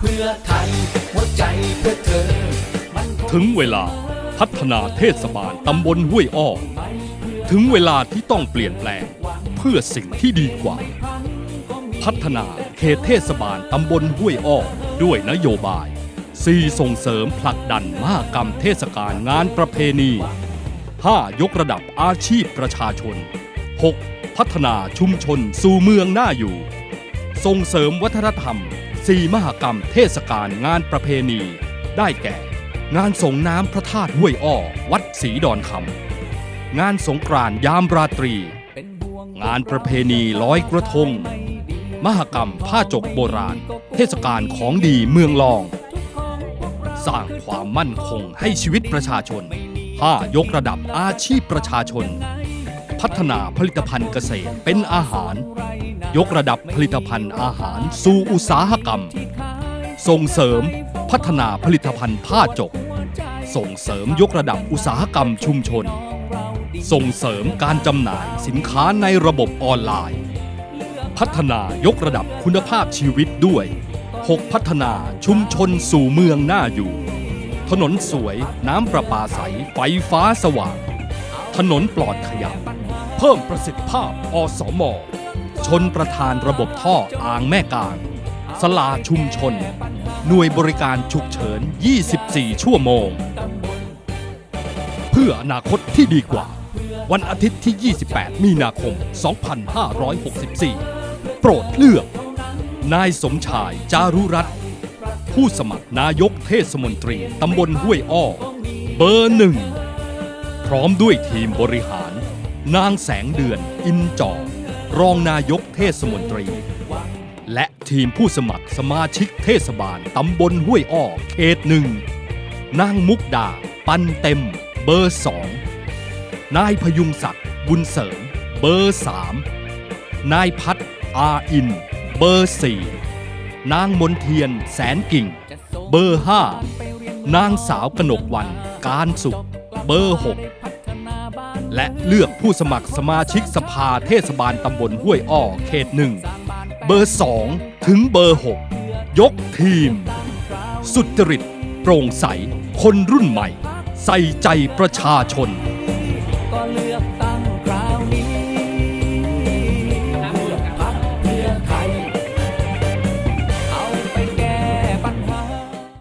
เพื่อไทยหัวใจเพื่อเธอ ถึงเวลาพัฒนาเทศบาลตำบลห้วยอ้อ ถึงเวลาที่ต้องเปลี่ยนแปลงเพื่อสิ่งที่ดีกว่า พัฒนาเขตเทศบาลตำบลห้วยอ้อ ด้วยนโยบาย 4 ส่งเสริมผลักดันมหกรรมเทศกาลงานประเพณี 5. ยกระดับอาชีพประชาชน 6. พัฒนาชุมชนสู่เมืองน่าอยู่ ส่งเสริมวัฒนธรรม 4 มหกรรมเทศกาลงานประเพณี ได้แก่ งานส่งน้ำพระธาตุห้วยอ้อ วัดศรีดอนคำงานสงกรานต์ยามราตรี งานประเพณีลอยกระทง มหกรรมผ้าจกโบราณ เทศกาลของดีเมืองลอง สร้างความมั่นคงให้ชีวิตประชาชน 5. ยกระดับอาชีพประชาชน พัฒนาผลิตภัณฑ์เกษตรเป็นอาหาร ยกระดับผลิตภัณฑ์อาหารสู่อุตสาหกรรม ส่งเสริมพัฒนาผลิตภัณฑ์ผ้าจก ส่งเสริมยกระดับอุตสาหกรรมชุมชน ส่งเสริมการจำหน่ายสินค้าในระบบออนไลน์ พัฒนายกระดับคุณภาพชีวิตด้วย 6 พัฒนาชุมชนสู่เมืองน่าอยู่ ถนนสวยน้ำประปาใสไฟฟ้าสว่าง ถนนปลอดขยะเพิ่มประสิทธิภาพอสมอ ชนประธานระบบท่ออ่างแม่กลาง สลาชุมชน หน่วยบริการฉุกเฉิน 24 ชั่วโมง เพื่ออนาคตที่ดีกว่า วันอาทิตย์ที่ 28 มีนาคม 2564 โปรดเลือก นายสมชายจารุรัตน์ผู้สมัครนายกเทศมนตรีตำบลห้วยอ้อ เบอร์หนึ่ง พร้อมด้วยทีมบริหาร นางแสงเดือนอินจอ รองนายกเทศมนตรี และทีมผู้สมัครสมาชิกเทศบาลตำบลห้วยอ้อเขตหนึ่งนางมุกดา ปันเต็ม เบอร์สองนายพยุงศักดิ์บุญเสริม เบอร์สามนายพัฒน์อาอิน เบอร์สี่นางมนเทียนแสนกิ่ง เบอร์ห้านางสาวกนกวัน การสุข เบอร์หก และเลือกผู้สมัครสมาชิกสภาเทศบาลตำบลห้วยอ้อเขตหนึ่งเบอร์สองถึงเบอร์หกยกทีม สุจริต โปร่งใส คนรุ่นใหม่ ใส่ใจประชาชนก็เลือกต